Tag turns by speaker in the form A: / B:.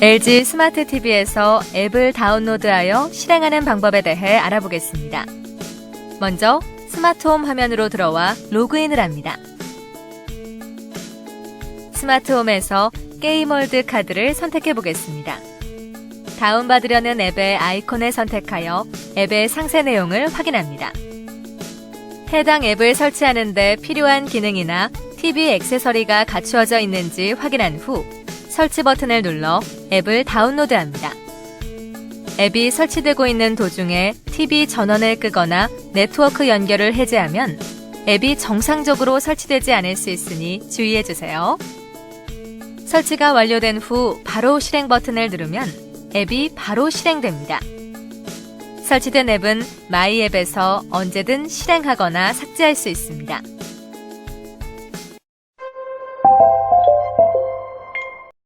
A: LG 스마트 TV에서 앱을 다운로드하여 실행하는 방법에 대해 알아보겠습니다. 먼저 스마트홈 화면으로 들어와 로그인을 합니다. 스마트홈에서 게임월드 카드를 선택해 보겠습니다. 다운받으려는 앱의 아이콘을 선택하여 앱의 상세 내용을 확인합니다. 해당 앱을 설치하는데 필요한 기능이나 TV 액세서리가 갖추어져 있는지 확인한 후 설치 버튼을 눌러 앱을 다운로드합니다. 앱이 설치되고 있는 도중에 TV 전원을 끄거나 네트워크 연결을 해제하면 앱이 정상적으로 설치되지 않을 수 있으니 주의해 주세요. 설치가 완료된 후 바로 실행 버튼을 누르면 앱이 바로 실행됩니다. 설치된 앱은 마이 앱에서 언제든 실행하거나 삭제할 수 있습니다.